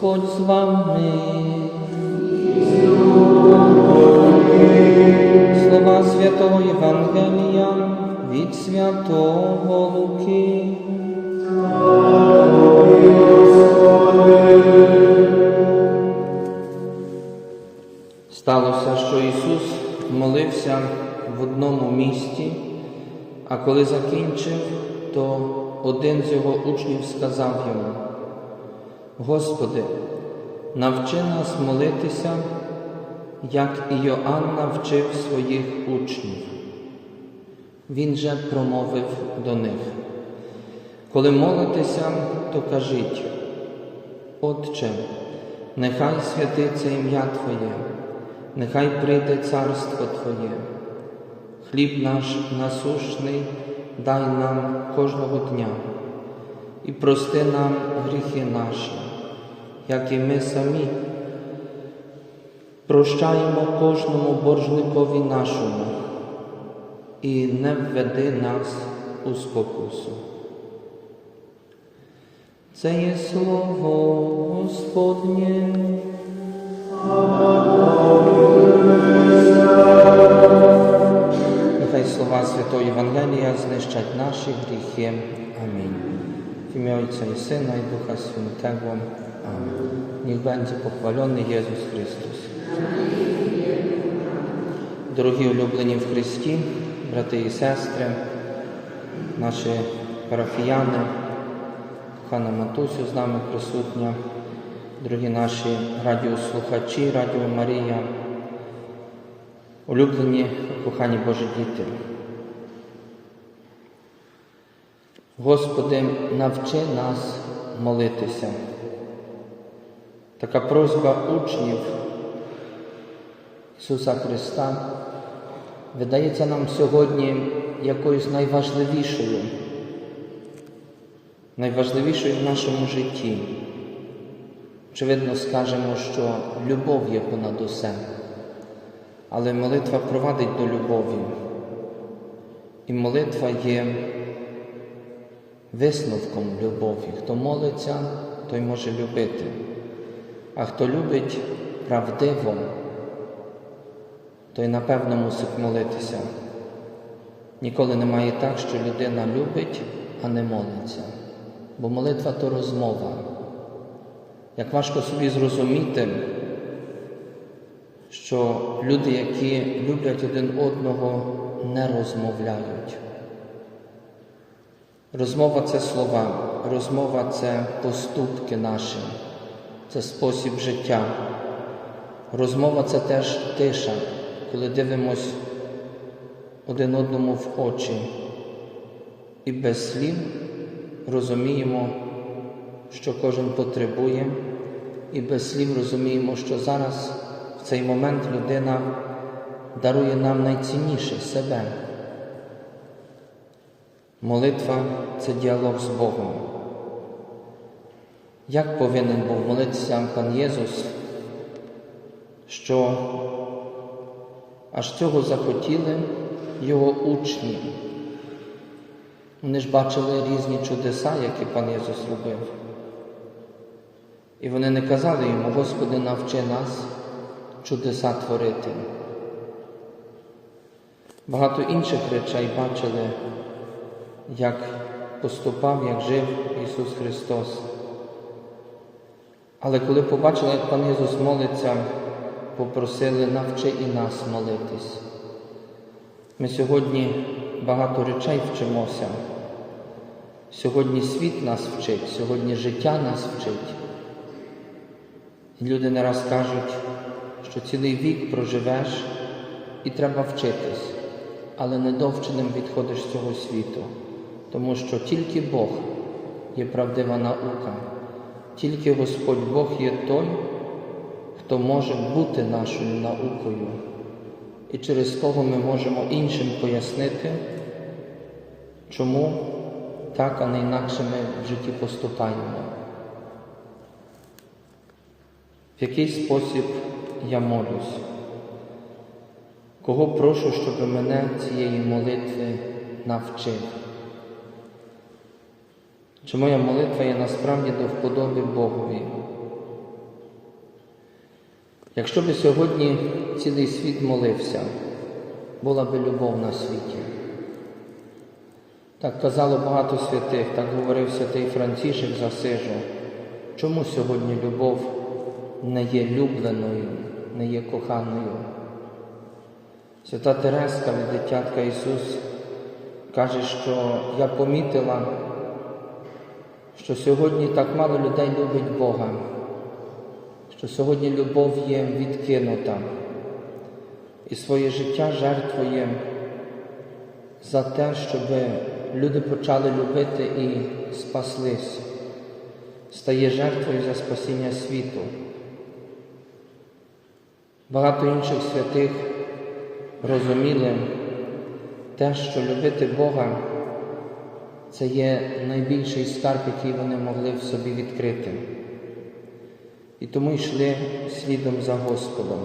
Слова святого Євангелія від святого Луки. Сталося, що Ісус молився в одному місті, а коли закінчив, то один з його учнів сказав йому: Господи, навчи нас молитися, як і Йоанн навчив своїх учнів. Він же промовив до них. Коли молитеся, то кажіть, Отче, нехай святиться ім'я Твоє, нехай прийде царство Твоє, хліб наш насущний дай нам кожного дня і прости нам гріхи наші, як і ми самі прощаємо кожному боржникові нашому, і не введи нас у спокусу. Це є слово Господнє. Нехай слова Святого Євангелія знищать наші гріхи. Амінь. В ім'я Отця і Сина і Духа Святого. Niech będzie pochwalony Jezus Chrystus. Дорогі улюблені в Христі, брати і сестри, наші парафіяни, Хана Матусю з нами присутня, дорогі наші радіослухачі, Радіо Марія, улюблені, кохані Божі діти. Господи, навчи нас молитися. Така просьба учнів Ісуса Христа видається нам сьогодні якоюсь найважливішою найважливішою в нашому житті. Очевидно, скажемо, що любов є понад усе, але молитва провадить до любові. І молитва є висновком любові. Хто молиться, той може любити. А хто любить правдиво, той напевно мусить молитися. Ніколи немає так, що людина любить, а не молиться бо молитва то розмова. Як важко собі зрозуміти, що люди, які люблять один одного, не розмовляють. Розмова це слова, розмова це поступки наші, це спосіб життя. Розмова це теж тиша, коли дивимось один одному в очі і без слів розуміємо, що кожен потребує, і без слів розуміємо, що зараз в цей момент людина дарує нам найцінніше себе. Молитва це діалог з Богом. Як повинен був молитися пан Єсус, що аж цього захотіли його учні? Вони ж бачили різні чудеса, які пан Єсус робив. І вони не казали йому, Господи, навчи нас чудеса творити. Багато інших речей бачили, як поступав, як жив Ісус Христос. Але коли побачили, як пан Єсус молиться, попросили навчи і нас молитись. Ми сьогодні багато речей вчимося. Сьогодні світ нас вчить, сьогодні життя нас вчить. Люди не раз кажуть, що цілий вік проживеш і треба вчитись, але недовченим відходиш з цього світу, тому що тільки Бог є правдива наука, тільки Господь Бог є той, хто може бути нашою наукою і через кого ми можемо іншим пояснити, чому так, а не інакше ми в житті поступаємо. В який спосіб я молюсь? Кого прошу, щоб мене цієї молитви навчив? Чи моя молитва є насправді до вподоби Богові? Якщо би сьогодні цілий світ молився, була би любов на світі. Так казало багато святих, так говорив святий Францішек з Асижу. Чому сьогодні любов не є любленою, не є коханою? Свята Тереска від дитятка Ісус каже, що я помітила, що сьогодні так мало людей любить Бога, що сьогодні любов є відкинута і своє життя жертвує за те, щоб люди почали любити і спаслись, стає жертвою за спасіння світу. Багато інших святих розуміли те, що любити Бога це є найбільший скарб, який вони могли в собі відкрити. І тому йшли слідом за Господом,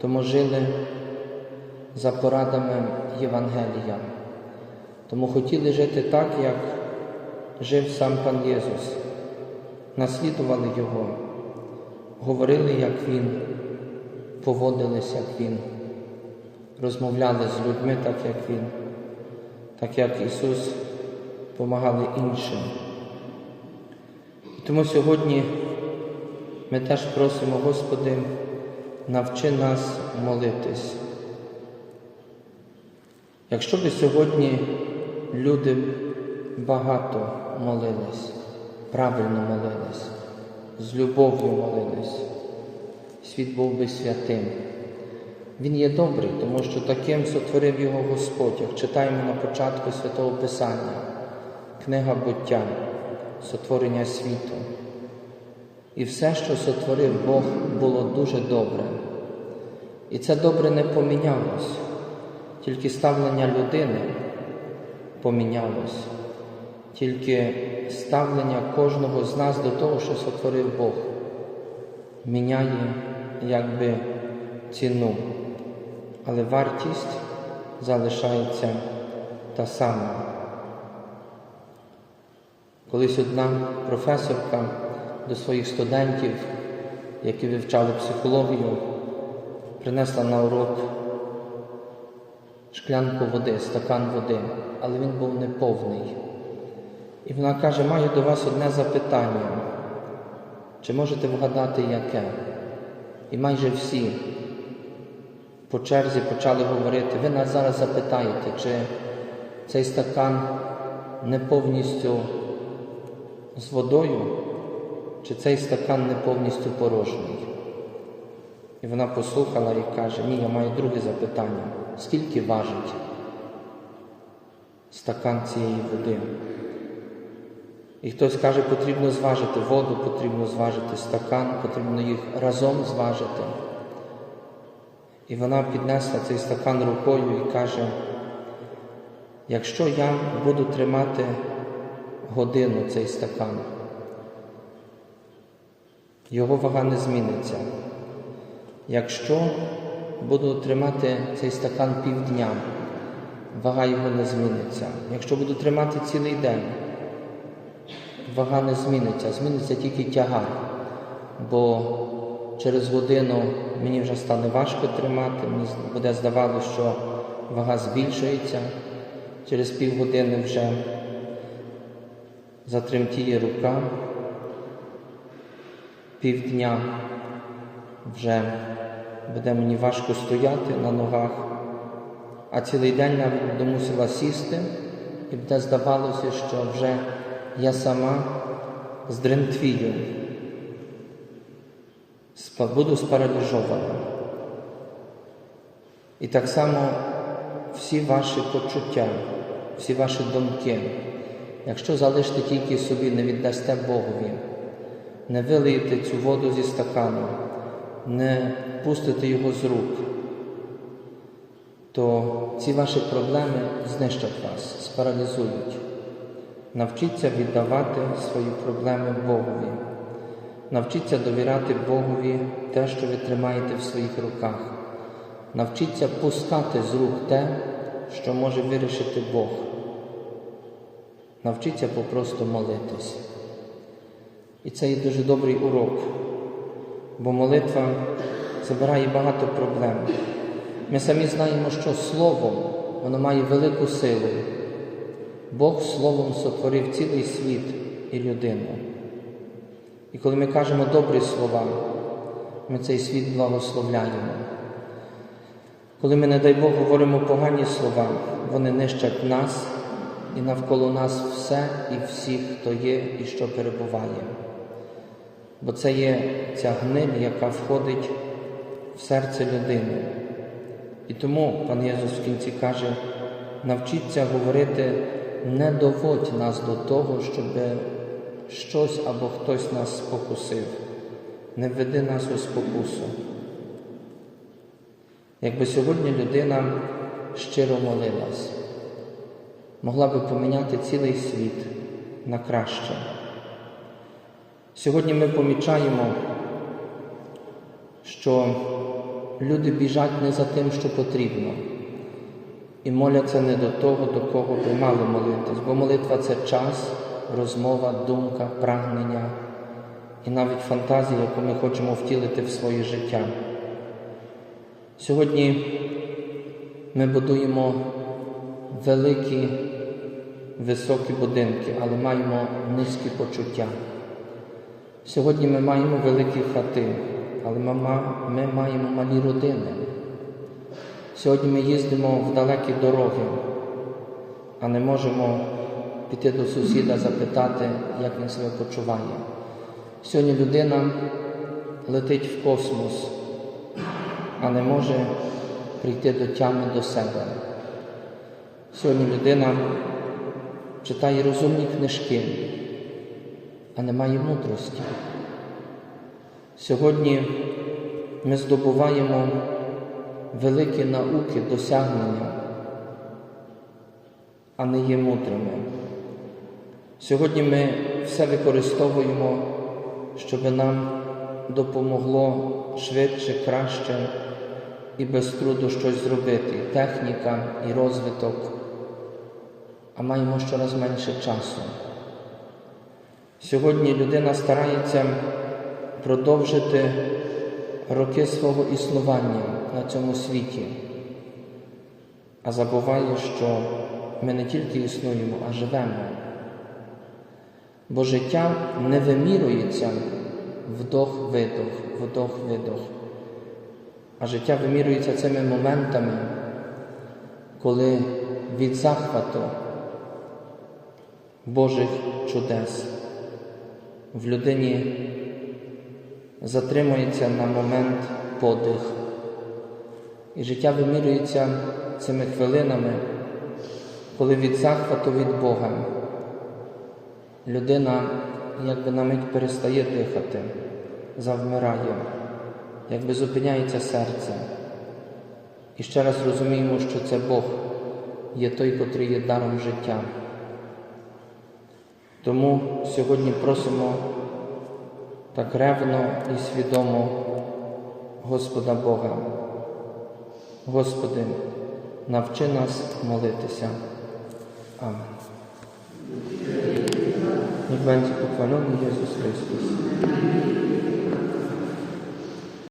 тому жили за порадами Євангелія, тому хотіли жити так, як жив сам пан Єсус, наслідували Його, говорили, як Він, поводились, як Він, розмовляли з людьми, так як Він, так як Ісус допомагали іншим. Тому сьогодні ми теж просимо, Господи, навчи нас молитись. Якщо би сьогодні люди багато молились, правильно молились, з любов'ю молились, світ був би святим. Він є добрий, тому що таким сотворив його Господь, як читаємо на початку Святого Писання, книга буття, сотворення світу. І все, що сотворив Бог, було дуже добре. І це добре не помінялось, тільки ставлення людини помінялось, тільки ставлення кожного з нас до того, що сотворив Бог, міняє якби ціну, але вартість залишається та сама. Колись одна професорка до своїх студентів, які вивчали психологію, принесла на урок шклянку води, стакан води, але він був неповний. І вона каже, маю до вас одне запитання. Чи можете вгадати яке? І майже всі по черзі почали говорити, ви нас зараз запитаєте, чи цей стакан не повністю з водою, чи цей стакан не повністю порожній. І вона послухала і каже, ні, я маю друге запитання. Скільки важить стакан цієї води? І хтось каже, потрібно зважити воду, потрібно зважити стакан, потрібно їх разом зважити. І вона піднесла цей стакан рукою і каже, якщо я буду тримати годину цей стакан, його вага не зміниться. Якщо буду тримати цей стакан півдня, вага його не зміниться. Якщо буду тримати цілий день, вага не зміниться, зміниться тільки тягар, бо через годину мені вже стане важко тримати, мені буде здавалося, що вага збільшується, через півгодини вже затремтіє рука, півдня вже буде мені важко стояти на ногах, а цілий день навіть буду мусила сісти, і буде здавалося, що вже я сама здремтвію, буду спараліжована. І так само всі ваші почуття, всі ваші думки, якщо залишите тільки собі, не віддасте Богові, не вилиєте цю воду зі стакану, не пустите його з рук, то ці ваші проблеми знищать вас, спаралізують. Навчіться віддавати свої проблеми Богові. Навчіться довіряти Богові те, що ви тримаєте в своїх руках. Навчіться пускати з рук те, що може вирішити Бог. Навчіться попросту молитись. І це є дуже добрий урок, бо молитва забирає багато проблем. Ми самі знаємо, що Словом воно має велику силу. Бог Словом сотворив цілий світ і людину. І коли ми кажемо добрі слова, ми цей світ благословляємо. Коли ми, не дай Бог, говоримо погані слова, вони нищать нас і навколо нас все і всіх, хто є і що перебуває. Бо це є ця гниль, яка входить в серце людини. І тому пан Єсус в кінці каже, навчіться говорити, не доводь нас до того, щоб щось або хтось нас спокусив. Не введи нас у спокусу. Якби сьогодні людина щиро молилась, могла би поміняти цілий світ на краще. Сьогодні ми помічаємо, що люди біжать не за тим, що потрібно, і моляться не до того, до кого би мали молитись, бо молитва це час, розмова, думка, прагнення і навіть фантазія, яку ми хочемо втілити в своє життя. Сьогодні ми будуємо великі, високі будинки, але маємо низькі почуття. Сьогодні ми маємо великі хати, але ми, маємо малі родини. Сьогодні ми їздимо в далекі дороги, а не можемо піти до сусіда запитати, як він себе почуває. Сьогодні людина летить в космос, а не може прийти до тями до себе. Сьогодні людина читає розумні книжки, а не має мудрості. Сьогодні ми здобуваємо великі науки, досягнення, а не є мудрими. Сьогодні ми все використовуємо, щоб нам допомогло швидше, краще і без труду щось зробити. Техніка, і розвиток, а маємо щораз менше часу. Сьогодні людина старається продовжити роки свого існування на цьому світі, а забуває, що ми не тільки існуємо, а живемо. Бо життя не вимірюється вдох-видох, вдох-видох, а життя вимірюється цими моментами, коли від захвату Божих чудес в людині затримується на момент подих. І життя вимірюється цими хвилинами, коли від захвату від Бога людина якби на мить перестає дихати, завмирає, якби зупиняється серце. І ще раз розуміємо, що це Бог є той, котрий є даром життя. Тому сьогодні просимо так ревно і свідомо Господа Бога. Господи, навчи нас молитися. Амен. Niech będzie pochwalony Jezus Chrystus.